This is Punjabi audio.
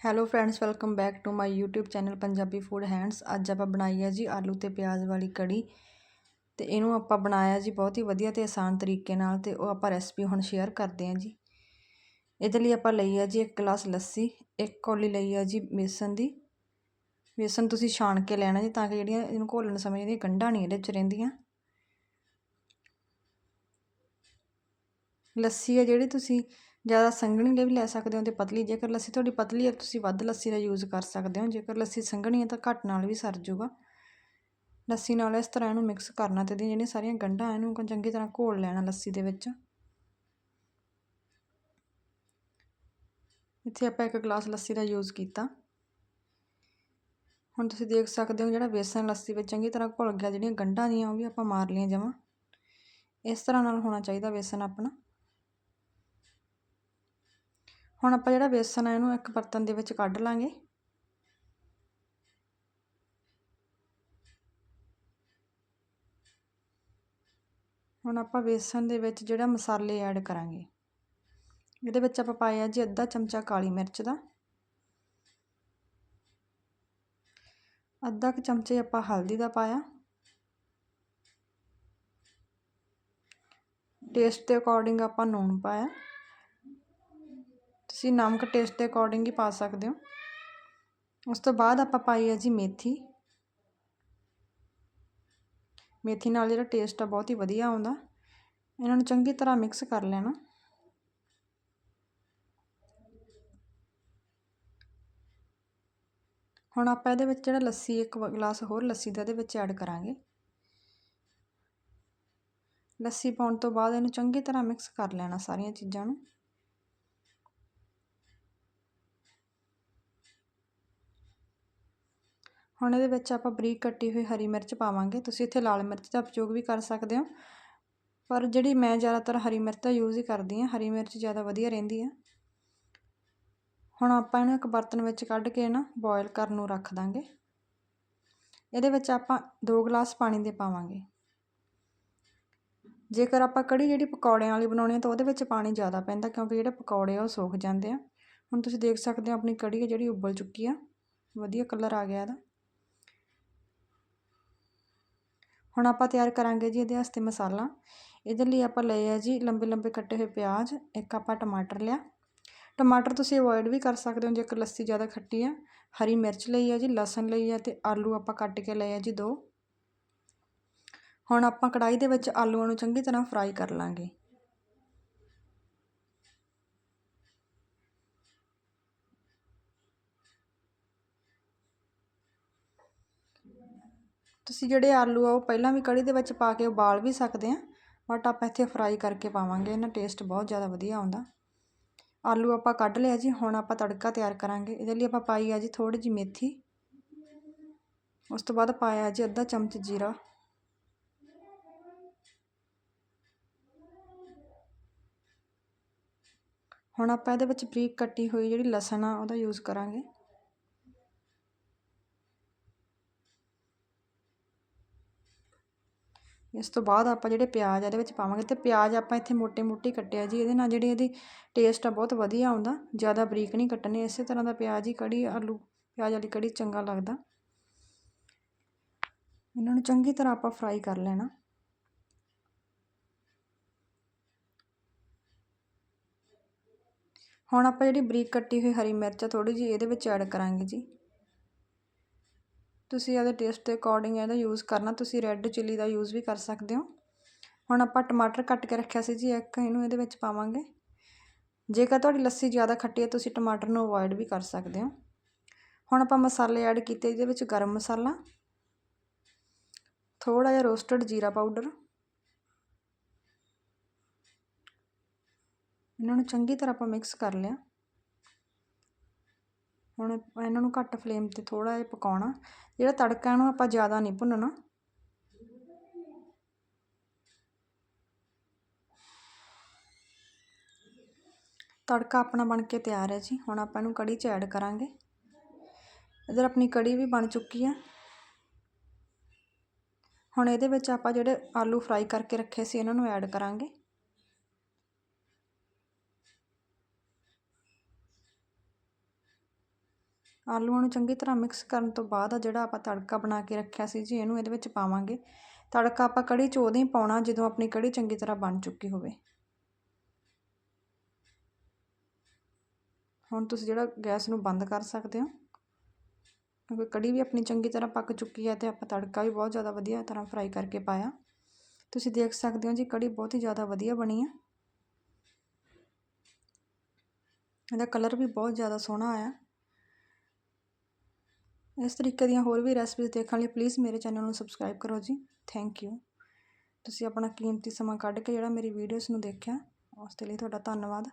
Hello friends welcome back to my YouTube channel Punjabi food hands ਅੱਜ ਆਪਾਂ ਬਣਾਈ ਹੈ ਜੀ ਆਲੂ ਤੇ ਪਿਆਜ਼ ਵਾਲੀ ਕੜੀ। ਤੇ ਇਹਨੂੰ ਆਪਾਂ ਬਣਾਇਆ ਜੀ ਬਹੁਤ ਹੀ ਵਧੀਆ ਤੇ ਆਸਾਨ ਤਰੀਕੇ ਨਾਲ ਤੇ ਉਹ ਆਪਾਂ ਰੈਸਪੀ ਹੁਣ ਸ਼ੇਅਰ ਕਰਦੇ ਹਾਂ ਜੀ। ਇਹਦੇ ਲਈ ਆਪਾਂ ਲਈ ਹੈ ਜੀ ਇੱਕ ਗਲਾਸ ਲੱਸੀ, ਇੱਕ ਕੌਲੀ ਲਈ ਹੈ ਜੀ ਬੇਸਨ ਦੀ। ਬੇਸਨ ਤੁਸੀਂ ਛਾਣ ਕੇ ਲੈਣਾ ਜੀ ਤਾਂ ਕਿ ਜਿਹੜੀਆਂ ਇਹਨੂੰ ਘੋਲਣ ਸਮੇਂ ਜਿਹੜੀਆਂ ਗੰਢਾਂ ਨਹੀਂ ਇਹਦੇ 'ਚ ਰਹਿੰਦੀਆਂ। ਲੱਸੀ ਹੈ ਜਿਹੜੀ ਤੁਸੀਂ ਜ਼ਿਆਦਾ ਸੰਘਣੀ ਲਈ ਵੀ ਲੈ ਸਕਦੇ ਹੋ ਅਤੇ ਪਤਲੀ, ਜੇਕਰ ਲੱਸੀ ਤੁਹਾਡੀ ਪਤਲੀ ਹੈ, ਤੁਸੀਂ ਵੱਧ ਲੱਸੀ ਦਾ ਯੂਜ਼ ਕਰ ਸਕਦੇ ਹੋ। ਜੇਕਰ ਲੱਸੀ ਸੰਘਣੀ ਹੈ ਤਾਂ ਘੱਟ ਨਾਲ ਵੀ ਸਰ ਜੂਗਾ। ਲੱਸੀ ਨਾਲ ਇਸ ਤਰ੍ਹਾਂ ਇਹਨੂੰ ਮਿਕਸ ਕਰਨਾ ਤੇ ਜਿਹੜੀਆਂ ਸਾਰੀਆਂ ਗੰਢਾਂ, ਇਹਨੂੰ ਚੰਗੀ ਤਰ੍ਹਾਂ ਘੋਲ ਲੈਣਾ ਲੱਸੀ ਦੇ ਵਿੱਚ। ਇੱਥੇ ਆਪਾਂ ਇੱਕ ਗਲਾਸ ਲੱਸੀ ਦਾ ਯੂਜ਼ ਕੀਤਾ। ਹੁਣ ਤੁਸੀਂ ਦੇਖ ਸਕਦੇ ਹੋ ਜਿਹੜਾ ਬੇਸਨ ਲੱਸੀ ਵਿੱਚ ਚੰਗੀ ਤਰ੍ਹਾਂ ਘੁਲ ਗਿਆ, ਜਿਹੜੀਆਂ ਗੰਢਾਂ ਦੀਆਂ ਉਹ ਵੀ ਆਪਾਂ ਮਾਰ ਲਈਆਂ ਜਮਾਂ। ਇਸ ਤਰ੍ਹਾਂ ਨਾਲ ਹੋਣਾ ਚਾਹੀਦਾ ਬੇਸਨ ਆਪਣਾ। ਹੁਣ ਆਪਾਂ ਜਿਹੜਾ ਬੇਸਨ ਹੈ ਇਹਨੂੰ ਇੱਕ ਬਰਤਨ ਦੇ ਵਿੱਚ ਕੱਢ ਲਾਂਗੇ। ਹੁਣ ਆਪਾਂ ਬੇਸਨ ਦੇ ਵਿੱਚ ਜਿਹੜਾ ਮਸਾਲੇ ਐਡ ਕਰਾਂਗੇ। ਇਹਦੇ ਵਿੱਚ ਆਪਾਂ ਪਾਇਆ ਜੀ ਅੱਧਾ ਚਮਚਾ ਕਾਲੀ ਮਿਰਚ ਦਾ। ਅੱਧਾ ਕੁ ਚਮਚੇ ਆਪਾਂ ਹਲਦੀ ਦਾ ਪਾਇਆ। ਟੇਸਟ ਦੇ ਅਕੋਰਡਿੰਗ ਆਪਾਂ ਨੂਣ ਪਾਇਆ। ਤੁਸੀਂ ਨਮਕ ਟੇਸਟ ਦੇ ਅਕੋਰਡਿੰਗ ਹੀ ਪਾ ਸਕਦੇ ਹੋ। ਉਸ ਤੋਂ ਬਾਅਦ ਆਪਾਂ ਪਾਈ ਹੈ ਜੀ ਮੇਥੀ। ਮੇਥੀ ਨਾਲ ਜਿਹੜਾ ਟੇਸਟ ਆ ਬਹੁਤ ਹੀ ਵਧੀਆ ਆਉਂਦਾ। ਇਹਨਾਂ ਨੂੰ ਚੰਗੀ ਤਰ੍ਹਾਂ ਮਿਕਸ ਕਰ ਲੈਣਾ। ਹੁਣ ਆਪਾਂ ਇਹਦੇ ਵਿੱਚ ਜਿਹੜਾ ਲੱਸੀ, ਇੱਕ ਗਲਾਸ ਹੋਰ ਲੱਸੀ ਦਾ ਇਹਦੇ ਵਿੱਚ ਐਡ ਕਰਾਂਗੇ। ਲੱਸੀ ਪਾਉਣ ਤੋਂ ਬਾਅਦ ਇਹਨੂੰ ਚੰਗੀ ਤਰ੍ਹਾਂ ਮਿਕਸ ਕਰ ਲੈਣਾ ਸਾਰੀਆਂ ਚੀਜ਼ਾਂ ਨੂੰ। ਹੁਣ ਇਹਦੇ ਵਿੱਚ ਆਪਾਂ ਬਰੀਕ ਕੱਟੀ ਹੋਈ ਹਰੀ ਮਿਰਚ ਪਾਵਾਂਗੇ। ਤੁਸੀਂ ਇੱਥੇ ਲਾਲ ਮਿਰਚ ਦਾ ਉਪਯੋਗ ਵੀ ਕਰ ਸਕਦੇ ਹੋ। ਪਰ ਜਿਹੜੀ ਮੈਂ ਜ਼ਿਆਦਾਤਰ ਹਰੀ ਮਿਰਚ ਦਾ ਯੂਜ਼ ਹੀ ਕਰਦੀ ਹਾਂ, ਹਰੀ ਮਿਰਚ ਜ਼ਿਆਦਾ ਵਧੀਆ ਰਹਿੰਦੀ ਹੈ ਹੁਣ ਆਪਾਂ ਇਹਨੂੰ ਇੱਕ ਬਰਤਨ ਵਿੱਚ ਕੱਢ ਕੇ ਨਾ ਬੋਇਲ ਕਰਨ ਨੂੰ ਰੱਖ ਦਾਂਗੇ। ਇਹਦੇ ਵਿੱਚ ਆਪਾਂ 2 ਗਲਾਸ ਪਾਣੀ ਦੇ ਪਾਵਾਂਗੇ। ਜੇਕਰ ਆਪਾਂ ਕੜੀ ਜਿਹੜੀ ਪਕੌੜਿਆਂ ਵਾਲੀ ਬਣਾਉਣੀ ਹੈ ਤਾਂ ਉਹਦੇ ਵਿੱਚ ਪਾਣੀ ਜ਼ਿਆਦਾ ਪੈਂਦਾ ਕਿਉਂਕਿ ਜਿਹੜੇ ਪਕੌੜੇ ਆ ਉਹ ਸੁੱਕ ਜਾਂਦੇ ਆ। ਹੁਣ ਤੁਸੀਂ ਦੇਖ ਸਕਦੇ ਹੋ ਆਪਣੀ ਕੜੀ ਜਿਹੜੀ ਉਬਲ ਚੁੱਕੀ ਆ। ਵਧੀਆ ਕਲਰ ਆ ਗਿਆ ਇਹਦਾ। ਹੁਣ ਆਪਾਂ ਤਿਆਰ ਕਰਾਂਗੇ ਜੀ ਇਹਦੇ ਵਾਸਤੇ ਮਸਾਲਾ। ਇਹਦੇ ਲਈ ਆਪਾਂ ਲਏ ਆ ਜੀ ਲੰਬੇ ਲੰਬੇ ਕੱਟੇ ਹੋਏ ਪਿਆਜ਼, ਇੱਕ ਆਪਾਂ ਟਮਾਟਰ ਲਿਆ। ਟਮਾਟਰ ਤੁਸੀਂ ਅਵੋਇਡ ਵੀ ਕਰ ਸਕਦੇ ਹੋ ਜੇਕਰ ਲੱਸੀ ਜ਼ਿਆਦਾ ਖੱਟੀ ਆ। ਹਰੀ ਮਿਰਚ ਲਈ ਆ ਜੀ, ਲਸਣ ਲਈ ਆ ਤੇ ਆਲੂ ਆਪਾਂ ਕੱਟ ਕੇ ਲਏ ਆ ਜੀ ਦੋ। ਹੁਣ ਆਪਾਂ ਕੜਾਈ ਦੇ ਵਿੱਚ ਆਲੂਆਂ ਨੂੰ ਚੰਗੀ ਤਰ੍ਹਾਂ ਫਰਾਈ ਕਰ ਲਾਂਗੇ। ਤੁਸੀਂ ਜਿਹੜੇ ਆਲੂ ਆ ਉਹ ਪਹਿਲਾਂ ਵੀ ਕੜੀ ਦੇ ਵਿੱਚ ਪਾ ਕੇ ਉਬਾਲ ਵੀ ਸਕਦੇ ਆ ਬਟ ਆਪਾਂ ਇੱਥੇ ਫਰਾਈ ਕਰਕੇ ਪਾਵਾਂਗੇ ਇਹਨਾਂ ਟੇਸਟ ਬਹੁਤ ਜ਼ਿਆਦਾ ਵਧੀਆ ਆਉਂਦਾ। ਆਲੂ ਆਪਾਂ ਕੱਢ ਲਿਆ ਜੀ, ਹੁਣ ਆਪਾਂ ਤੜਕਾ ਤਿਆਰ ਕਰਾਂਗੇ। ਇਹਦੇ ਲਈ ਆਪਾਂ ਪਾਈ ਆ ਜੀ ਥੋੜੀ ਜੀ ਮੇਥੀ। ਉਸ ਤੋਂ ਬਾਅਦ ਪਾਇਆ ਜੀ ਅੱਧਾ ਚਮਚ ਜੀਰਾ। ਹੁਣ ਆਪਾਂ ਇਹਦੇ ਵਿੱਚ ਬਰੀਕ ਕੱਟੀ ਹੋਈ ਜਿਹੜੀ ਲਸਣ ਆ, ਉਹਦਾ ਯੂਜ਼ ਕਰਾਂਗੇ। ਇਸ ਤੋਂ ਬਾਅਦ ਆਪਾਂ ਜਿਹੜੇ ਪਿਆਜ਼ ਆ, ਇਹਦੇ ਵਿੱਚ ਪਾਵਾਂਗੇ ਅਤੇ ਪਿਆਜ਼ ਆਪਾਂ ਇੱਥੇ ਮੋਟੇ ਮੋਟੇ ਕੱਟਿਆ ਜੀ, ਇਹਦੇ ਨਾਲ ਜਿਹੜੀ ਇਹਦੀ ਟੇਸਟ ਆ ਬਹੁਤ ਵਧੀਆ ਆਉਂਦਾ, ਜ਼ਿਆਦਾ ਬਰੀਕ ਨਹੀਂ ਕੱਟਣੇ, ਇਸੇ ਤਰ੍ਹਾਂ ਦਾ ਪਿਆਜ਼ ਹੀ ਕੜੀ ਆਲੂ, ਪਿਆਜ਼ ਵਾਲੀ ਕੜੀ ਚੰਗਾ ਲੱਗਦਾ। ਇਹਨਾਂ ਨੂੰ ਚੰਗੀ ਤਰ੍ਹਾਂ ਆਪਾਂ ਫਰਾਈ ਕਰ ਲੈਣਾ। ਹੁਣ ਆਪਾਂ ਜਿਹੜੀ ਬਰੀਕ ਕੱਟੀ ਹੋਈ ਹਰੀ ਮਿਰਚ ਆ ਥੋੜੀ ਜੀ ਇਹਦੇ ਵਿੱਚ ਐਡ ਕਰਾਂਗੇ ਜੀ। ਤੁਸੀਂ ਇਹਦੇ ਟੇਸਟ ਦੇ ਅਕੋਰਡਿੰਗ ਇਹਦਾ ਯੂਜ਼ ਕਰਨਾ, ਤੁਸੀਂ ਰੈੱਡ ਚਿੱਲੀ ਦਾ ਯੂਜ਼ ਵੀ ਕਰ ਸਕਦੇ ਹੋ। ਹੁਣ ਆਪਾਂ ਟਮਾਟਰ ਕੱਟ ਕੇ ਰੱਖਿਆ ਸੀ ਜੀ, ਇੱਕ ਇਹਨੂੰ ਇਹਦੇ ਵਿੱਚ ਪਾਵਾਂਗੇ। ਜੇਕਰ ਤੁਹਾਡੀ ਲੱਸੀ ਜ਼ਿਆਦਾ ਖੱਟੀ ਹੈ, ਤੁਸੀਂ ਟਮਾਟਰ ਨੂੰ ਅਵੋਇਡ ਵੀ ਕਰ ਸਕਦੇ ਹੋ। ਹੁਣ ਆਪਾਂ ਮਸਾਲੇ ਐਡ ਕੀਤੇ, ਇਹਦੇ ਵਿੱਚ ਗਰਮ ਮਸਾਲਾ ਥੋੜਾ ਜਿਹਾ ਰੋਸਟਡ ਜੀਰਾ ਪਾਊਡਰ ਇਹਨਾਂ ਨੂੰ ਚੰਗੀ ਤਰ੍ਹਾਂ ਆਪਾਂ ਮਿਕਸ ਕਰ ਲਿਆ। ਹੁਣ ਇਹਨਾਂ ਨੂੰ ਘੱਟ ਫਲੇਮ ਤੇ ਥੋੜ੍ਹਾ ਜਿਹਾ ਪਕਾਉਣਾ। ਜਿਹੜਾ ਤੜਕਾ ਇਹਨੂੰ ਆਪਾਂ ਜ਼ਿਆਦਾ ਨਹੀਂ ਭੁੰਨਣਾ। ਤੜਕਾ ਆਪਣਾ ਬਣ ਕੇ ਤਿਆਰ ਹੈ ਜੀ। ਹੁਣ ਆਪਾਂ ਇਹਨੂੰ ਕੜੀ 'ਚ ਐਡ ਕਰਾਂਗੇ। ਇਧਰ ਆਪਣੀ ਕੜੀ ਵੀ ਬਣ ਚੁੱਕੀ ਆ। ਹੁਣ ਇਹਦੇ ਵਿੱਚ ਆਪਾਂ ਜਿਹੜੇ ਆਲੂ ਫਰਾਈ ਕਰਕੇ ਰੱਖੇ ਸੀ, ਇਹਨਾਂ ਨੂੰ ਐਡ ਕਰਾਂਗੇ। ਆਲੂਆਂ ਨੂੰ ਚੰਗੀ ਤਰ੍ਹਾਂ ਮਿਕਸ ਕਰਨ ਤੋਂ ਬਾਅਦ ਆ ਜਿਹੜਾ ਆਪਾਂ ਤੜਕਾ ਬਣਾ ਕੇ ਰੱਖਿਆ ਸੀ ਜੀ, ਇਹਨੂੰ ਇਹਦੇ ਵਿੱਚ ਪਾਵਾਂਗੇ। ਤੜਕਾ ਆਪਾਂ ਕੜੀ 'ਚ ਉਦੋਂ ਹੀ ਪਾਉਣਾ ਜਦੋਂ ਆਪਣੀ ਕੜੀ ਚੰਗੀ ਤਰ੍ਹਾਂ ਬਣ ਚੁੱਕੀ ਹੋਵੇ। ਹੁਣ ਤੁਸੀਂ ਜਿਹੜਾ ਗੈਸ ਨੂੰ ਬੰਦ ਕਰ ਸਕਦੇ ਹੋ। ਕਿਉਂਕਿ ਕੜੀ ਵੀ ਆਪਣੀ ਚੰਗੀ ਤਰ੍ਹਾਂ ਪੱਕ ਚੁੱਕੀ ਹੈ ਤੇ ਆਪਾਂ ਤੜਕਾ ਵੀ ਬਹੁਤ ਜ਼ਿਆਦਾ ਵਧੀਆ ਤਰ੍ਹਾਂ ਫਰਾਈ ਕਰਕੇ ਪਾਇਆ। ਤੁਸੀਂ ਦੇਖ ਸਕਦੇ ਹੋ ਜੀ, ਕੜੀ ਬਹੁਤ ਹੀ ਜ਼ਿਆਦਾ ਵਧੀਆ ਬਣੀ ਹੈ ਇਹਦਾ ਕਲਰ ਵੀ ਬਹੁਤ ਜ਼ਿਆਦਾ ਸੋਹਣਾ ਆਇਆ। ਇਸ ਤਰੀਕੇ ਦੀਆਂ ਹੋਰ ਵੀ ਰੈਸਪੀਜ਼ ਦੇਖਣ ਲਈ ਪਲੀਜ਼ ਮੇਰੇ ਚੈਨਲ ਨੂੰ ਸਬਸਕ੍ਰਾਈਬ ਕਰੋ ਜੀ। ਥੈਂਕ ਯੂ ਤੁਸੀਂ ਆਪਣਾ ਕੀਮਤੀ ਸਮਾਂ ਕੱਢ ਕੇ ਜਿਹੜਾ ਮੇਰੀ ਵੀਡੀਓਜ਼ ਨੂੰ ਦੇਖਿਆ, ਉਸ ਦੇ ਲਈ ਤੁਹਾਡਾ ਧੰਨਵਾਦ।